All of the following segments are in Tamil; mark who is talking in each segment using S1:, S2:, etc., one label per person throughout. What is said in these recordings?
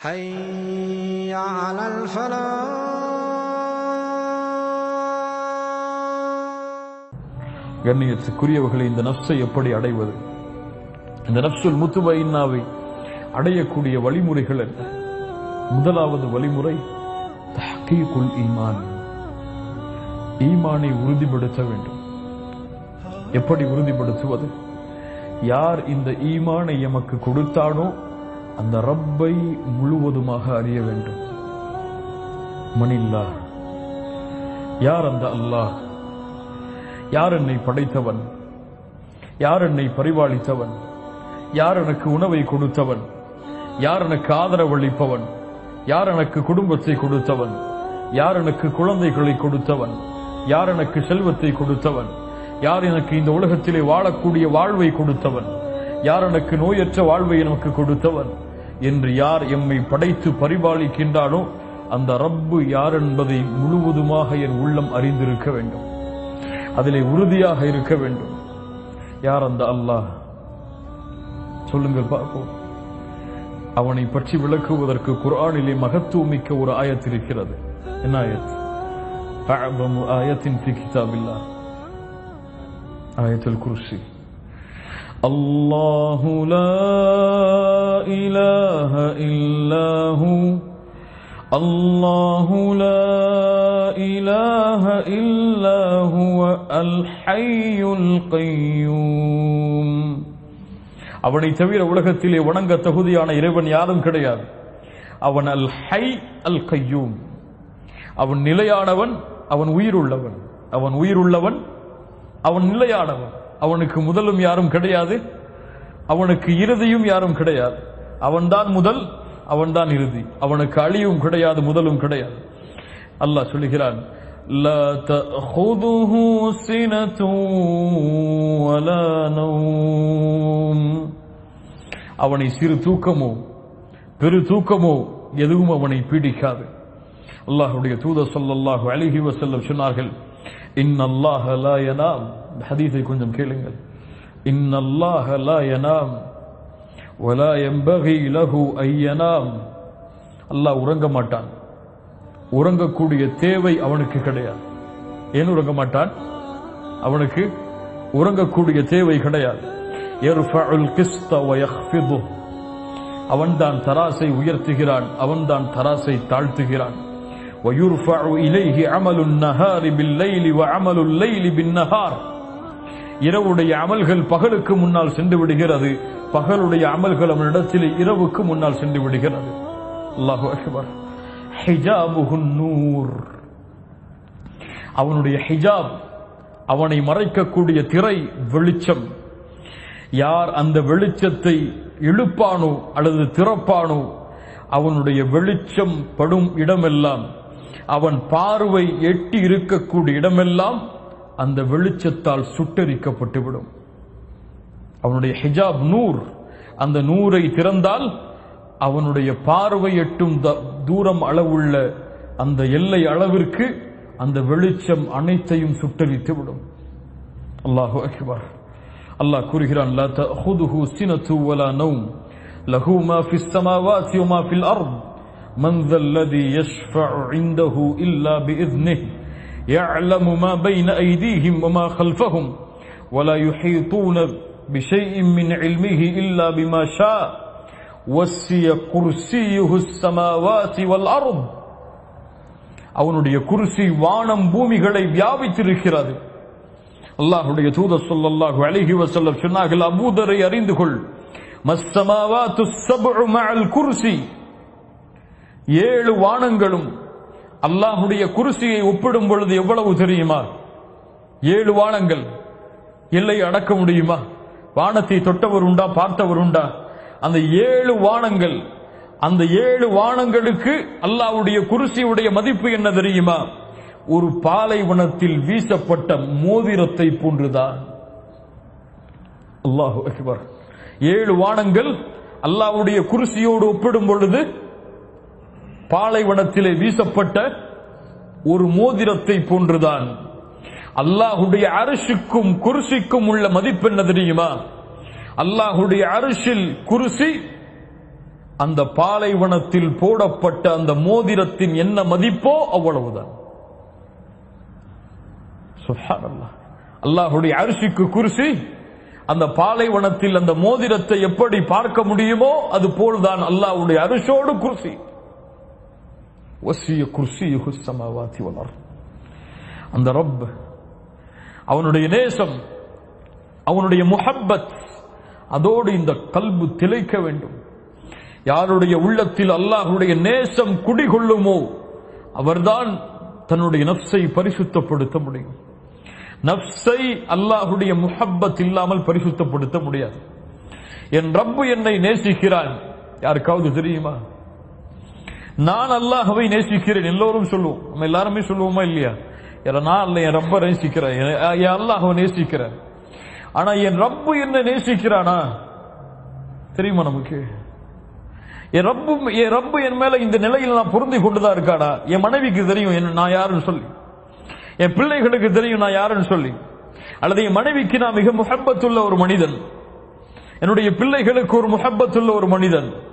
S1: حي على الفلاح
S2: கண்ணியத்துக்குரியவர்களை இந்த நப்சை எப்படி அடைவது இந்த நப்சுல் முத்துபைன்னாவை அடையக்கூடிய வழிமுறைகள் என்ன முதலாவது வழிமுறை தஹ்கீகுல் ஈமான் ஈமானை உறுதிப்படுத்த வேண்டும் எப்படி உறுதிப்படுத்துவது யார் இந்த ஈமானை எமக்கு கொடுத்தானோ அந்த ரப்பை முழுவதுமாக அறிய வேண்டும். மணில்லா யார் அந்த அல்லாஹ்? யார் என்னை படைத்தவன்? யார் என்னை பரிபாலித்தவன்? யார் எனக்கு உணவை கொடுத்தவன்? யார் எனக்கு ஆதரவளிப்பவன் யார் எனக்கு குடும்பத்தை கொடுத்தவன்? யார் எனக்கு குழந்தைகளை கொடுத்தவன்? யார் எனக்கு செல்வத்தை கொடுத்தவன்? யார் எனக்கு இந்த உலகத்திலே வாழக்கூடிய வாழ்வை கொடுத்தவன்? யார் எனக்கு நோயற்ற வாழ்வை எனக்கு கொடுத்தவன் என்று யார் எம்மை படைத்து பரிபாலிக்கின்றானோ அந்த ரப்பு யார் என்பதை முழுவதுமாக என் உள்ளம் அறிந்திருக்க வேண்டும். அதிலே உறுதியாக இருக்க வேண்டும். யார் அந்த அல்லாஹ்? சொல்லுங்க பார்ப்போம். அவனை பற்றி விளக்குவதற்கு குரானிலே மகத்துவமிக்க ஒரு ஆயத்திருக்கிறது என்ன ஆயத்து? ஆயத்தின் ஆயத்தில் குருசி. الله آية الكرسي الله لا إله إلا هو الله لا إله إلا هو الحي القيوم அவனை தவிர உலகத்திலே வணங்க தகுதியான இறைவன் யாரும் கிடையாது அவன் அல் ஹை அல் கையூம் அவன் நிலையானவன் அவன் உயிருள்ளவன் அவன் உயிருள்ளவன் அவன் நிலையானவன் அவனுக்கு முதலும் யாரும் கிடையாது அவனுக்கு இறுதியும் யாரும் கிடையாது அவன்தான் முதல் அவன்தான் இறுதி அவனுக்கு அழிவும் கிடையாது முதலும் கிடையாது அல்லாஹ் சொல்லுகிறான் لا تأخذه سنة ولا نوم அவனை சிறு தூக்கமோ பெரு தூக்கமோ எதுவும் அவனை பீடிக்காது அல்லாஹ்வுடைய தூதர் ஸல்லல்லாஹு அலைஹி வஸல்லம் சொன்னார்கள் இன்னல்லாஹ லா யனாம் ஹதீஸை கொஞ்சம் கேளுங்கள். இன்னல்லாஹ லா யனாம் வலா எம்பகி லஹு ஐயனாம் அல்லாஹ் உறங்க மாட்டான். உறங்கக்கூடிய தேவை அவனுக்கு கிடையாது. ஏன் உறங்க மாட்டான்? அவனுக்கு உறங்கக்கூடிய தேவை கிடையாது. அவன்தான் தராசை உயர்த்துகிறான் அவன்தான் தராசை தாழ்த்துகிறான். ويرفع إليه عمل النهار بالليل وعمل الليل بالنهار இரவுடைய அமல்கள் பகலுக்கு முன்னால் சென்று விடுகிறது பகலுடைய அமல்கள் அவனிடத்தில் இரவுக்கு முன்னால் சென்று விடுகிறது அல்லாஹு அக்பர் ஹிஜாபுஹுன் நூர் அவனுடைய ஹிஜாப் அவனை மறைக்கக்கூடிய திரை வெளிச்சம் யார் அந்த வெளிச்சத்தை இழுப்பானோ அல்லது திறப்பானோ அவனுடைய வெளிச்சம் படும் இடமெல்லாம் அவன் பார்வை எட்டி இருக்கக்கூடிய இடமெல்லாம் அந்த வெளிச்சத்தால் சுட்டரிக்கப்பட்டுவிடும். அவனுடைய ஹிஜாப் நூர். அந்த நூரை திறந்தால் அவனுடைய பார்வை எட்டும் தூரம் அளவுள்ள அந்த எல்லை அளவிற்கு அந்த வெளிச்சம் அனைத்தையும் சுட்டரித்து விடும் அல்லாஹு அக்பர். அல்லாஹ் கூறுகிறான் லா தஹுதுஹு சினது வலா நௌம். லஹு மா من ذا الذي يشفع عنده إلا بإذنه يعلم ما بين أيديهم وما خلفهم ولا يحيطون بشيء من علمه إلا بما شاء وسي كرسيه السماوات والأرض அவனுடைய குருசி வானம் பூமிகளை வியாபித்திருக்கிறது அல்லாஹ்வுடைய தூதர் ஸல்லல்லாஹு அலைஹி வஸல்லம் சொன்னார்கள் அபூதரை அறிந்து கொள் மஸ்ஸமாவாத்து ஸப்உ மஅல் குர்சி ஏழு வானங்களும் அல்லாஹுடைய குருசியை ஒப்பிடும் பொழுது எவ்வளவு தெரியுமா? ஏழு வானங்கள். எல்லை அடக்க முடியுமா? வானத்தை தொட்டவர் உண்டா பார்த்தவர் உண்டா? அந்த ஏழு வானங்கள் அந்த ஏழு வானங்களுக்கு அல்லாவுடைய குருசியுடைய மதிப்பு என்ன தெரியுமா? ஒரு பாலைவனத்தில் வீசப்பட்ட மோதிரத்தை போன்றுதான். அல்லாஹு அக்பர். ஏழு வானங்கள் அல்லாவுடைய குருசியோடு ஒப்பிடும் பொழுது பாலைவனத்திலே வீசப்பட்ட ஒரு மோதிரத்தை போன்றுதான். அல்லாஹுடைய அரிசிக்கும் குருசிக்கும் உள்ள மதிப்பு என்ன தெரியுமா? அல்லாஹுடைய அரிசில் குருசி அந்த பாலைவனத்தில் போடப்பட்ட அந்த மோதிரத்தின் என்ன மதிப்போ அவ்வளவுதான். அல்லாஹுடைய அரிசிக்கு குருசி அந்த பாலைவனத்தில் அந்த மோதிரத்தை எப்படி பார்க்க முடியுமோ அது போல்தான் அல்லாஹுடைய அரிசோடு குருசி வசிய குர்சி சமாவாதி வளர் அந்த ரப் அவனுடைய நேசம் அவனுடைய முஹப்பத் அதோடு இந்த கல்பு திளைக்க வேண்டும். யாருடைய உள்ளத்தில் அல்லாஹுடைய நேசம் குடிகொள்ளுமோ அவர்தான் தன்னுடைய நப்சை பரிசுத்தப்படுத்த முடியும். நப்சை அல்லாஹுடைய முஹப்பத் இல்லாமல் பரிசுத்தப்படுத்த முடியாது. என் ரப்பு என்னை நேசிக்கிறான். யாருக்காவது தெரியுமா? நான் அல்லாஹவை நேசிக்கிறேன் எல்லோரும் சொல்லுவோம். நம்ம எல்லாருமே சொல்லுவோமா இல்லையா? யார நான் அல்ல என் ரப்ப நேசிக்கிறேன் என் அல்லாஹவை நேசிக்கிறேன். ஆனா என் ரப்பு என்ன நேசிக்கிறானா? தெரியுமா நமக்கு? என் ரப்பு என் ரப்பு என் மேல இந்த நிலையில் நான் பொருந்தி கொண்டுதான் இருக்காடா என் மனைவிக்கு தெரியும் என் நான் யாருன்னு சொல்லி. என் பிள்ளைகளுக்கு தெரியும் நான் யாருன்னு சொல்லி. அல்லது என் மனைவிக்கு நான் மிக முகப்பத்துள்ள ஒரு மனிதன். என்னுடைய பிள்ளைகளுக்கு ஒரு முகப்பத்துள்ள ஒரு மனிதன்.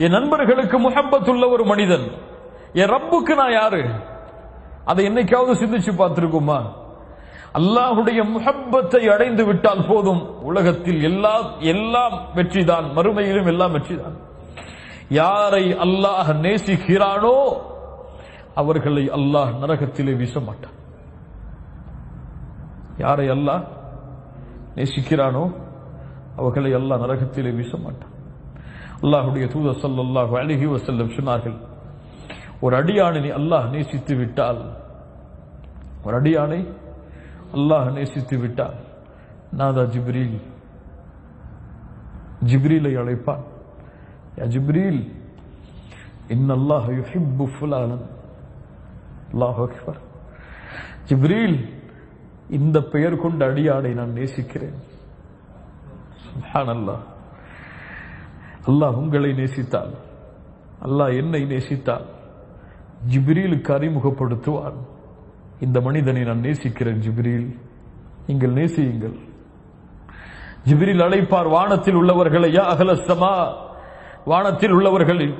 S2: என் நண்பர்களுக்கு முகப்பத்துள்ள ஒரு மனிதன். என் ரப்புக்கு நான் யாரு? அதை என்னைக்காவது சிந்திச்சு பார்த்திருக்குமா? அல்லாஹுடைய முகப்பத்தை அடைந்து விட்டால் போதும். உலகத்தில் எல்லா எல்லாம் வெற்றிதான். மறுமையிலும் எல்லாம் வெற்றிதான். யாரை அல்லாஹ் நேசிக்கிறானோ அவர்களை அல்லாஹ் நரகத்திலே வீச மாட்டான். யாரை அல்லாஹ் நேசிக்கிறானோ அவர்களை அல்லாஹ் நரகத்திலே வீச மாட்டான். அல்லாஹுடைய தூதர் ஸல்லல்லாஹு அழகி வசல்லம் சொன்னார்கள் ஒரு அடியானை அல்லாஹ் நேசித்து விட்டால் ஒரு அடியானை அல்லாஹ் நேசித்து விட்டால் நாதா ஜிப்ரீல் ஜிப்ரீலை அழைப்பான். யா ஜிப்ரீல் இன்னல்லாஹ் யுஹிப்பு ஃபுலானன். அல்லாஹ் அக்பர். ஜிப்ரீல் இந்த பெயர் கொண்ட அடியானை நான் நேசிக்கிறேன். சுப்ஹானல்லாஹ். அல்லாஹ் உங்களை நேசித்தால் அல்லாஹ் என்னை நேசித்தால் ஜிப்ரீலுக்கு அறிமுகப்படுத்துவார். இந்த மனிதனை நான் நேசிக்கிறேன் ஜிப்ரீல். நீங்கள் நேசியுங்கள். ஜிப்ரீல் அழைப்பார் வானத்தில் உள்ளவர்களை யா அகலஸ்தமா வானத்தில் உள்ளவர்களில்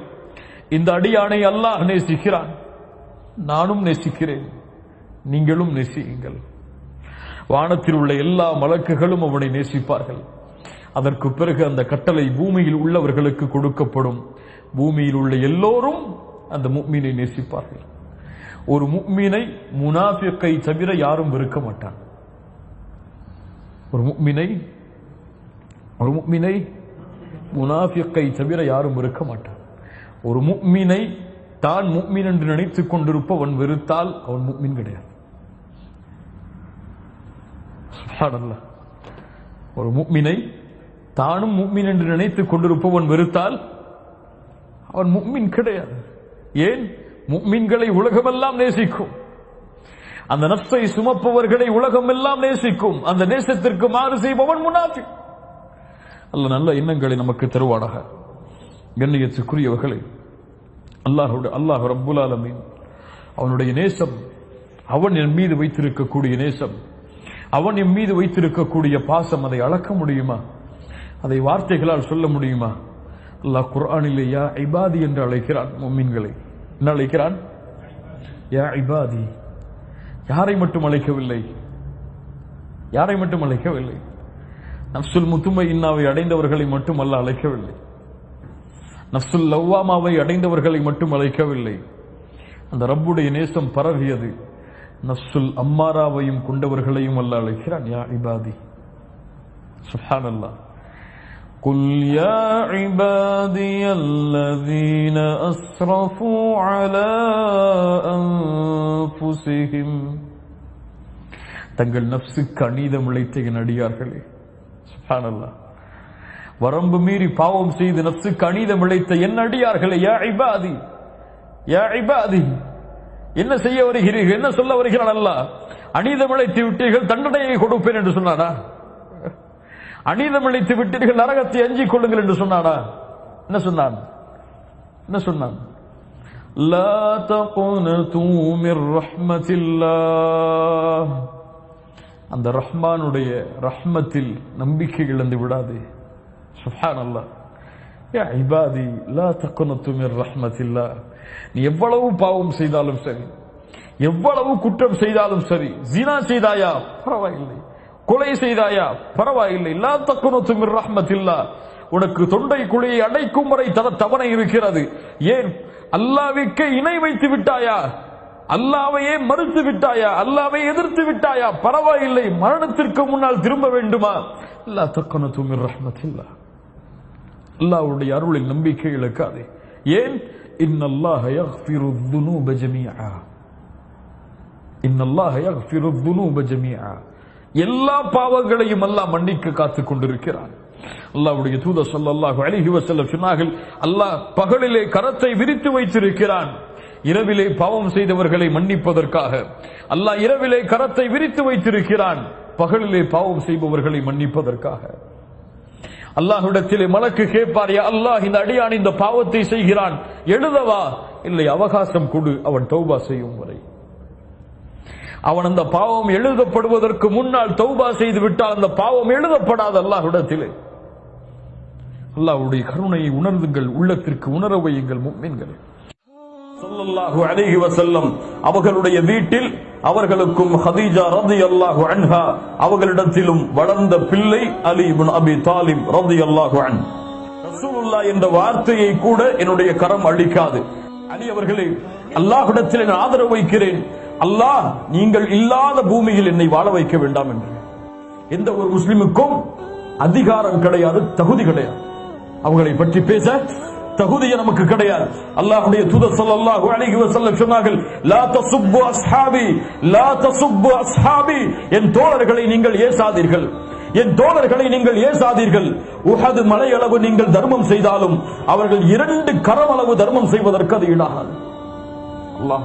S2: இந்த அடியானை அல்லாஹ் நேசிக்கிறான். நானும் நேசிக்கிறேன். நீங்களும் நேசியுங்கள். வானத்தில் உள்ள எல்லா மலக்குகளும் அவனை நேசிப்பார்கள். அதற்கு பிறகு அந்த கட்டளை பூமியில் உள்ளவர்களுக்கு கொடுக்கப்படும். பூமியில் உள்ள எல்லோரும் அந்த முக்மீனை நேசிப்பார்கள். ஒரு முக்மீனை முனாஃபிக்கை தவிர யாரும் வெறுக்க மாட்டான் ஒரு முக்மினை ஒரு முக்மினை முனாஃபிக்கை தவிர யாரும் வெறுக்க மாட்டான் ஒரு முக்மினை தான் முக்மின் என்று நினைத்துக் கொண்டிருப்பவன் வெறுத்தால் அவன் முக்மின் கிடையாது. ஒரு முக்மினை தானும் முக்மின் என்று நினைத்துக் கொண்டிருப்பவன் வெறுத்தால் அவன் முக்மின் கிடையாது. ஏன்? முக்மின்களை உலகமெல்லாம் நேசிக்கும். அந்த நப்சை சுமப்பவர்களை உலகமெல்லாம் நேசிக்கும். அந்த நேசத்திற்கு மாறு செய்பவன் முனாஃபி அல்ல நல்ல எண்ணங்களை நமக்கு தருவானாக. கண்ணியத்துக்குரியவர்களை அல்லாஹுடைய அல்லாஹ் ரப்புல் ஆலமீன். அவனுடைய நேசம் அவன் என் மீது வைத்திருக்கக்கூடிய நேசம் அவன் என் மீது வைத்திருக்கக்கூடிய பாசம் அதை அளக்க முடியுமா? அதை வார்த்தைகளால் சொல்ல முடியுமா? அல்லாஹ் குர்ஆனிலே யா இபாதி என்று அழைக்கிறான் மொமீன்களை என்ன அழைக்கிறான்? யா இபாதி. யாரை மட்டும் அழைக்கவில்லை? யாரை மட்டும் அழைக்கவில்லை? நப்சுல் முத்துமை இன்னாவை அடைந்தவர்களை மட்டும் அல்ல அழைக்கவில்லை. நப்சுல் லவ்வாமாவை அடைந்தவர்களை மட்டும் அழைக்கவில்லை. அந்த ரப்புடைய நேசம் பரவியது. நப்சுல் அம்மாராவையும் கொண்டவர்களையும் அல்ல அழைக்கிறான். யா இபாதி. சுப்ஹானல்லாஹ் قل يا عبادي الذين أسرفوا على أنفسهم தங்கள் நப்சுக்கு அநீதம் இழைத்த என் அடியார்களே சுப்ஹானல்லாஹ் வரம்பு மீறி பாவம் செய்து நப்சுக்கு அநீதம் இழைத்த என் அடியார்களே யா இபாதி யா இபாதி என்ன செய்ய வருகிறீர்கள் என்ன சொல்ல வருகிறான் அல்லாஹ் அநீதம் இழைத்து விட்டீர்கள் தண்டனையை கொடுப்பேன் என்று சொன்னானா அநீதம் இழைத்து விட்டீர்கள் நரகத்தை அஞ்சிக் கொள்ளுங்கள் என்று சொன்னானா என்ன சொன்னான் என்ன சொன்னான் لا تقنطوا من رحمة الله அந்த ரஹ்மானுடைய ரஹ்மத்தில் நம்பிக்கை இழந்து விடாதே சுஹான் அல்லாஹ் யா இபாதி லா தக்குனத்து மிர் ரஹ்மத்தில்லா நீ எவ்வளவு பாவம் செய்தாலும் சரி எவ்வளவு குற்றம் செய்தாலும் சரி ஜினா செய்தாயா பரவாயில்லை கொலை செய்தாயா? பரவாயில்லை. இல்லா தக்குனத்தும் ரஹ்மத்தில்லா. உனக்கு தொண்டை குழியை அடைக்கும் வரை தவணை இருக்கிறது. ஏன்? அல்லாவிற்கு இணை வைத்து விட்டாயா? அல்லாவையே மறுத்து விட்டாயா? அல்லாவை எதிர்த்து விட்டாயா? பரவாயில்லை. மரணத்திற்கு முன்னால் திரும்ப வேண்டுமா? அல்லா ரஹ்மத் இல்லா அல்லாவுடைய அருளில் நம்பிக்கை இழக்காதே. ஏன்? இன்னல்லாஹ யக்ஃபிரு துனூப பஜமியா இன்னல்லாஹ யக்ஃபிரு துனூப ஜமீஆ. எல்லா பாவங்களையும் அல்லாஹ் மன்னிக்க காத்துக் கொண்டிருக்கிறான். அல்லாவுடைய தூத ஸல்லல்லாஹு அழகி வசல்ல சொன்னார்கள் அல்லாஹ் பகலிலே கரத்தை விரித்து வைத்திருக்கிறான். இரவிலே பாவம் செய்தவர்களை மன்னிப்பதற்காக. அல்லாஹ் இரவிலே கரத்தை விரித்து வைத்திருக்கிறான். பகலிலே பாவம் செய்பவர்களை மன்னிப்பதற்காக. அல்லாஹ்விடத்திலே மலக்கு கேட்பார் அல்லாஹ் இந்த அடியான் இந்த பாவத்தை செய்கிறான். எழுதவா? இல்லை அவகாசம் கொடு அவன் தௌபா செய்யும் வரை. அவன் அந்த பாவம் எழுதப்படுவதற்கு முன்னால் தௌபா செய்து விட்டால் அந்த பாவம் எழுதப்படாது அல்லாஹ்விடத்திலே. அல்லாஹ்வுடைய கருணையை உணர்ந்துங்கள் உள்ளத்திற்கு உணர வையுங்கள் முக்மின்களே ஸல்லல்லாஹு அலைஹி அவர்களுடைய வீட்டில் அவர்களுக்கும் ஹதீஜா ரலியல்லாஹு அன்ஹா அவர்களிடத்திலும் வளர்ந்த பிள்ளை அலி இப்னு அபி தாலிப் ரலியல்லாஹு அன்ஹு. ரசூலுல்லாஹ் என்ற வார்த்தையை கூட என்னுடைய கரம் அளிக்காது அலி அவர்களே அல்லாஹ்விடத்தில் நான் ஆதரவு வைக்கிறேன். அல்லாஹ் நீங்கள் இல்லாத பூமியில் என்னை வாழ வைக்க வேண்டாம் என்று. எந்த ஒரு முஸ்லிமுக்கும் அதிகாரம் கிடையாது தகுதி கிடையாது. அவங்களை பற்றி பேச தகுதியை நமக்கு கிடையாது. அல்லாஹ்வுடைய தூதர் ஸல்லல்லாஹு அலைஹி வஸல்லம் சொன்னார்கள் லா தசுப்பு அஸ்ஹாபி லா தசுப்பு அஸ்ஹாபி. என் தோழர்களை நீங்கள் ஏசாதீர்கள். என் தோழர்களை நீங்கள் ஏசாதீர்கள். உஹது மலையளவு நீங்கள் தர்மம் செய்தாலும் அவர்கள் இரண்டு கரவளவு தர்மம் செய்வதற்கு அது ஈடாகாது. அல்லாஹ்